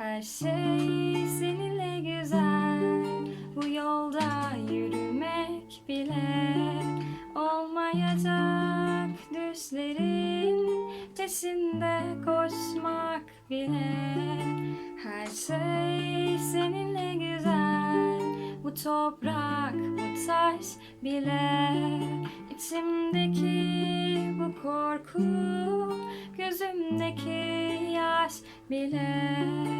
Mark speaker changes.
Speaker 1: Her şey seninle güzel. Bu yolda yürümek bile Olmayacak. Düşlerin Peşinde koşmak bile. Her şey seninle güzel. Bu toprak, bu taş bile. İçimdeki bu korku Gözümdeki yaş bile